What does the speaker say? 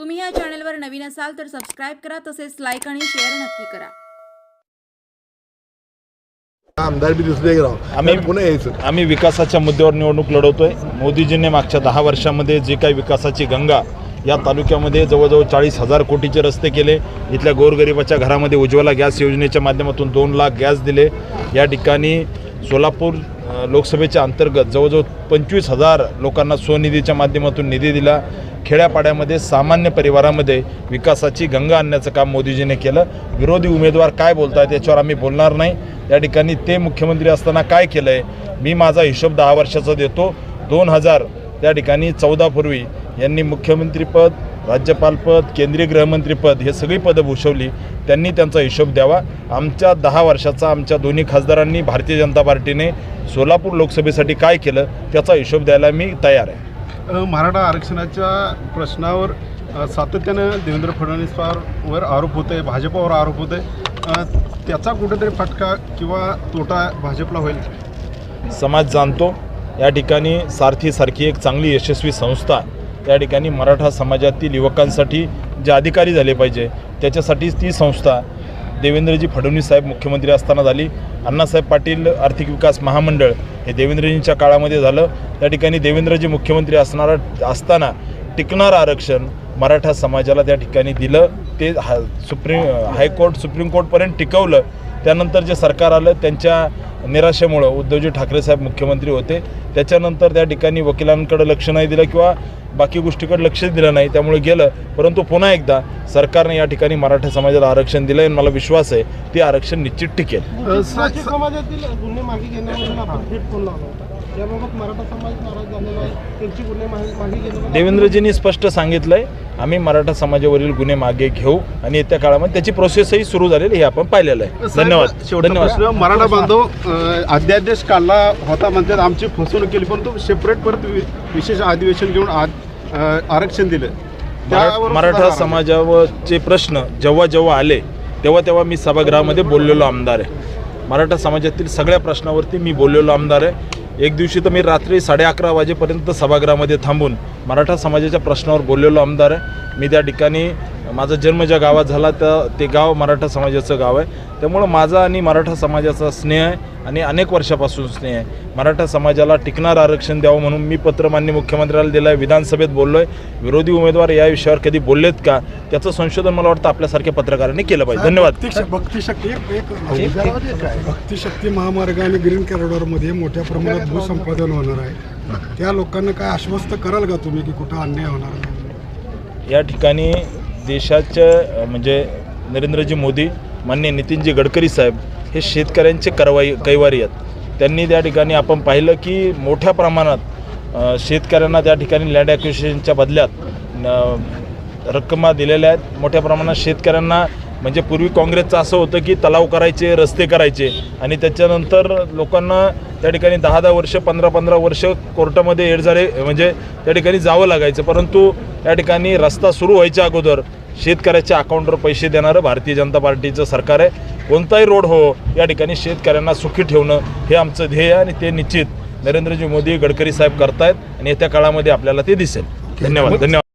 तुम्ही या चॅनलवर नवीन असाल तर सबस्क्राईब करा तसेच लाईक आणि शेअर नक्की करा. आमदार बी राव. आम्ही- पुन्हा यायचं. आम्ही विकासाच्या मुद्द्यावर निवडणूक लढवतोय. मोदीजींनी मागच्या दहा वर्षामध्ये जे काही विकासाची गंगा या तालुक्यामध्ये जवळजवळ चाळीस हजार कोटीचे रस्ते केले. इथल्या गोरगरिबाच्या घरामध्ये उज्ज्वला गॅस योजनेच्या माध्यमातून दोन लाख गॅस दिले. या ठिकाणी सोलापूर लोकसभेच्या अंतर्गत जवळजवळ पंचवीस हजार लोकांना स्वनिधीच्या माध्यमातून निधी दिला. खेड्यापाड्यामध्ये सामान्य परिवारामध्ये विकासाची गंगा आणण्याचं काम मोदीजीने केलं. विरोधी उमेदवार काय बोलत आहेत याच्यावर आम्ही बोलणार नाही. या ठिकाणी ते मुख्यमंत्री असताना काय केलं आहे मी माझा हिशोब दहा वर्षाचा देतो. दोन हजार त्या ठिकाणी चौदापूर्वी यांनी मुख्यमंत्रीपद राज्यपालपद केंद्रीय गृहमंत्रीपद हे सगळी पदं भूषवली. त्यांनी त्यांचा हिशोब द्यावा. आमच्या दहा वर्षाचा आमच्या दोन्ही खासदारांनी भारतीय जनता पार्टीने सोलापूर लोकसभेसाठी काय केलं त्याचा हिशोब द्यायला मी तयार आहे. मराठा आरक्षणाच्या प्रश्नावर सातत्यानं देवेंद्र फडणवीसवर आरोप होत आहे भाजपावर आरोप होत आहे त्याचा कुठेतरी फटका किंवा तोटा भाजपला होईल समाज जाणतो या ठिकाणी सारथीसारखी एक चांगली यशस्वी संस्था त्या ठिकाणी मराठा समाजातील युवकांसाठी जे अधिकारी झाले पाहिजे त्याच्यासाठीच ती संस्था देवेंद्रजी फडणवीस साहेब मुख्यमंत्री असताना झाली. अण्णासाहेब पाटील आर्थिक विकास महामंडळ हे देवेंद्रजींच्या काळामध्ये झालं. त्या ठिकाणी देवेंद्रजी मुख्यमंत्री असणारा असताना टिकणारं आरक्षण मराठा समाजाला त्या ठिकाणी दिलं. ते हा सुप्रीम हायकोर्ट सुप्रीम कोर्टपर्यंत टिकवलं. त्यानंतर जे सरकार आलं त्यांच्या निराशेमुळं उद्धवजी ठाकरे साहेब मुख्यमंत्री होते. त्याच्यानंतर त्या ठिकाणी वकिलांकडे लक्ष नाही दिलं किंवा बाकी गोष्टीकडे लक्षच दिलं नाही त्यामुळे गेलं. परंतु पुन्हा एकदा सरकारने या ठिकाणी मराठा समाजाला आरक्षण दिलं आणि मला विश्वास आहे ते आरक्षण निश्चित टिकेल. अ, स- मराठा समाजातील याबाबत मराठा समाज नाराज झालेला आहे. त्यांची गुन्हे मागे देवेंद्रजींनी स्पष्ट सांगितलंय आम्ही मराठा समाजावरील गुन्हे मागे घेऊ आणि येत्या काळामध्ये त्याची प्रोसेसही सुरू झालेली हे आपण पाहिलेलं आहे. धन्यवाद. धन्यवाद. मराठा बांधव अध्यादेश काढला होता म्हणतात आमची फसवणूक केली परंतु सेपरेट परत विशेष अधिवेशन घेऊन आरक्षण दिलं. मराठा. समाजावरचे प्रश्न जेव्हा जेव्हा आले तेव्हा तेव्हा मी सभागृहामध्ये बोललेलो आमदार आहे. मराठा समाजातील सगळ्या प्रश्नावरती मी बोललेलो आमदार आहे. एक दिवशी तर मी रात्री साडे अकरा वाजेपर्यंत सभागृहामध्ये थांबून मराठा समाजाच्या प्रश्नावर बोललेलो आमदार आहे. मी त्या ठिकाणी माझा जन्म ज्या गावात झाला त्या ते गाव मराठा समाजाचं गाव आहे. त्यामुळं माझा आणि मराठा समाजाचा स्नेह आहे. आणि अनेक वर्षापासून स्नेह आहे. मराठा समाजाला टिकणार आरक्षण द्यावं म्हणून मी पत्र मान्य मुख्यमंत्र्याला दिलं आहे विधानसभेत बोललो आहे विरोधी उमेदवार या विषयावर कधी बोललेत का? त्याचं संशोधन मला वाटतं आपल्यासारख्या पत्रकारांनी केलं पाहिजे. धन्यवाद. भक्ती भक्तिशक्ती महामार्ग आणि ग्रीन कॉरिडॉरमध्ये मोठ्या प्रमाणात भूसंपादन होणार आहे. त्या लोकांना काय आश्वस्त कराल का तुम्ही की कुठं अन्याय होणार या ठिकाणी देशाच्या म्हणजे नरेंद्रजी मोदी मान्य नितीनजी गडकरी साहेब हे शेतकऱ्यांचे करवाई कैवारी आहेत. त्यांनी त्या ठिकाणी आपण पाहिलं की मोठ्या प्रमाणात शेतकऱ्यांना त्या ठिकाणी लँड ॲक्युशनच्या बदल्यात रक्कमा दिलेल्या आहेत. मोठ्या प्रमाणात शेतकऱ्यांना म्हणजे पूर्वी काँग्रेसचं असं होतं की तलाव करायचे रस्ते करायचे आणि त्याच्यानंतर लोकांना त्या ठिकाणी दहा दहा वर्ष पंधरा पंधरा वर्ष कोर्टामध्ये एड झाले म्हणजे त्या ठिकाणी जावं लागायचं. परंतु या ठिकाणी रस्ता सुरू व्हायच्या अगोदर शेतकऱ्याच्या अकाउंटवर पैसे देणारं भारतीय जनता पार्टीचं सरकार आहे. कोणताही रोड हो या ठिकाणी शेतकऱ्यांना सुखी ठेवणं हे आमचं ध्येय आहे आणि ते निश्चित नरेंद्रजी मोदी गडकरी साहेब करतायत आणि येत्या काळामध्ये आपल्याला ते दिसेल. धन्यवाद धन्यवाद.